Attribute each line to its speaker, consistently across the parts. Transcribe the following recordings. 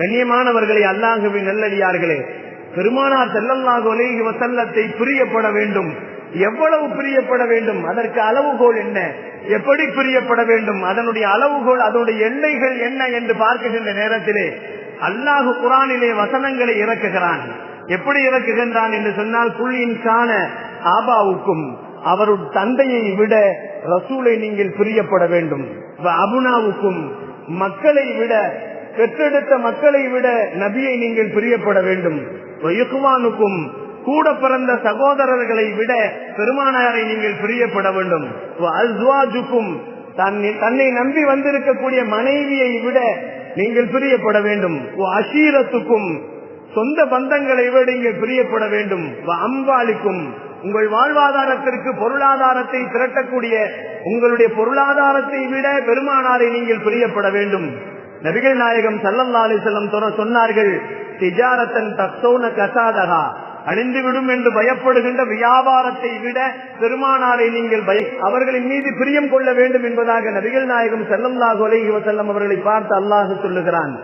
Speaker 1: கண்ணியமானவர்களை அல்லாஹுவின் நல்லடியார்களே பெருமானார் செல்லல்லாஹு அலைஹி வசல்லத்தை பிரியப்பட வேண்டும். எவ்வளவு பிரியப்பட வேண்டும்? அதற்கு அளவுகோல் என்ன? எப்படி பிரியப்பட வேண்டும்? அதனுடைய அளவுகோல் அதனுடைய எல்லைகள் என்ன என்று பார்க்கின்ற நேரத்திலே அல்லாஹு குரானிலே வசனங்களை இறக்குகிறான். எப்படி இறக்குகின்றான் என்று சொன்னால் புள்ளியின் காண ஆபாவுக்கும் அவருடைய தந்தையை விட ரசூலை நீங்கள் பிரியப்பட வேண்டும். அபுனாவுக்கும் மக்களை விட பெற்றெடுத்த மக்களை விட நபியை நீங்கள் பிரியப்பட வேண்டும். யுகுவானுக்கும் கூட பிறந்த சகோதரர்களை விட பெருமானாரை நீங்கள் பிரியப்பட வேண்டும். அல்வாஜுக்கும் தன்னை நம்பி வந்திருக்கக்கூடிய மனைவியை விட நீங்கள் பிரியப்பட வேண்டும். அசீரத்துக்கும் சொந்த பந்தங்களை விட நீங்கள் பிரியப்பட வேண்டும். அம்பாலிக்கும் உங்கள் வாழ்வாதாரத்திற்கு பொருளாதாரத்தை திரட்டக்கூடிய உங்களுடைய பொருளாதாரத்தை விட பெருமானாரை நீங்கள் பிரியப்பட வேண்டும். நபிகள் நாயகம் சல்லல்லா அலிசல்லம் சொன்னார்கள் திஜாரத்தன் தத்தோன கசாதகா அழிந்துவிடும் என்று பயப்படுகின்ற வியாபாரத்தை விட பெருமானாரை நீங்கள் பய அவர்களின் மீது பிரியம் கொள்ள வேண்டும் என்பதாக நபிகள் நாயகம் செல்லம் லாகோலை செல்லம் அவர்களை பார்த்து அல்லாஹு சொல்லுகிறான்.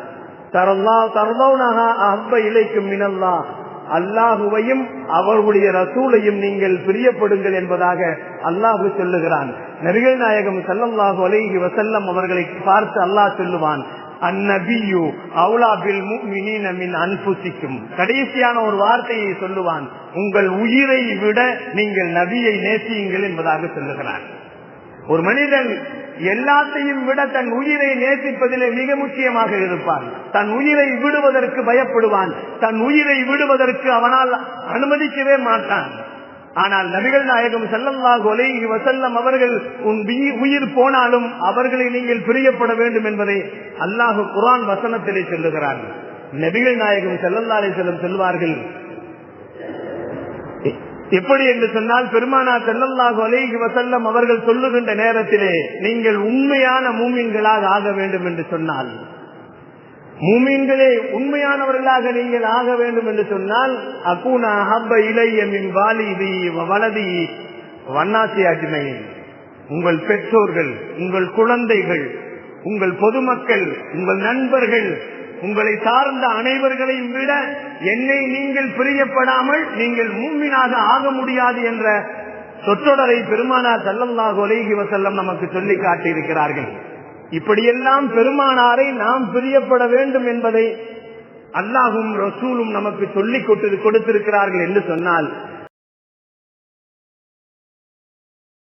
Speaker 1: அல்லாஹுவையும் அவர்களுடைய ரசூலையும் நீங்கள் பிரியப்படுங்கள் என்பதாக அல்லாஹு சொல்லுகிறான். நபிகள் நாயகம் செல்லல்லாஹு அலைஹி வசல்லம் அவர்களை பார்த்து அல்லாஹ் சொல்லுவான் அந்நபியு அவுலாபில் அன்புசிக்கும் கடைசியான ஒரு வார்த்தையை சொல்லுவான் உங்கள் உயிரை விட நீங்கள் நபியை நேசியுங்கள் என்பதாக சொல்லுகிறார் ஒரு மனிதன் எல்லாத்தையும் விட தன் உயிரை நேசிப்பதிலே மிக முக்கியமாக இருப்பான். தன் உயிரை விடுவதற்கு பயப்படுவான். தன் உயிரை விடுவதற்கு அவனால் அனுமதிக்கவே மாட்டான். ஆனால் நபிகள் நாயகம் செல்லல்லாஹு அலைஹி வசல்லம் அவர்கள் உன் உயிர் போனாலும் அவர்களை நீங்கள் பிரியப்பட வேண்டும் என்பதை அல்லாஹு குரான் வசனத்திலே சொல்லுகிறார் நபிகள் நாயகம் செல்லல்லா செல்லம் சொல்வார்கள் எப்படி என்று சொன்னால் பெருமானா செல்லல்லாஹு அலைஹி வசல்லம் அவர்கள் சொல்லுகின்ற நேரத்திலே நீங்கள் உண்மையான மூமின்களாக ஆக வேண்டும் என்று சொன்னால் மூமீன்களே உண்மையானவர்களாக நீங்கள் ஆக வேண்டும் என்று சொன்னால் அக்கூனா ஹப்ப இளையமின் வாலிதி வலதி வண்ணாசி அஜ்மையின் உங்கள் பெற்றோர்கள் உங்கள் குழந்தைகள் உங்கள் பொதுமக்கள் உங்கள் நண்பர்கள் உங்களை சார்ந்த அனைவர்களையும் விட என்னை நீங்கள் பிரியப்படாமல் நீங்கள் மூமினாக ஆக முடியாது என்ற சொற்றொடரை பெருமானார் செல்லல்லாஹு அலைஹி வசல்லம் நமக்கு சொல்லி காட்டியிருக்கிறார்கள். இப்படியெல்லாம் பெருமானாரை நாம் பிரியப்பட வேண்டும் என்பதை அல்லாஹும் ரசூலும் நமக்கு சொல்லிக் கொடுத்திருக்கிறார்கள் என்று சொன்னால்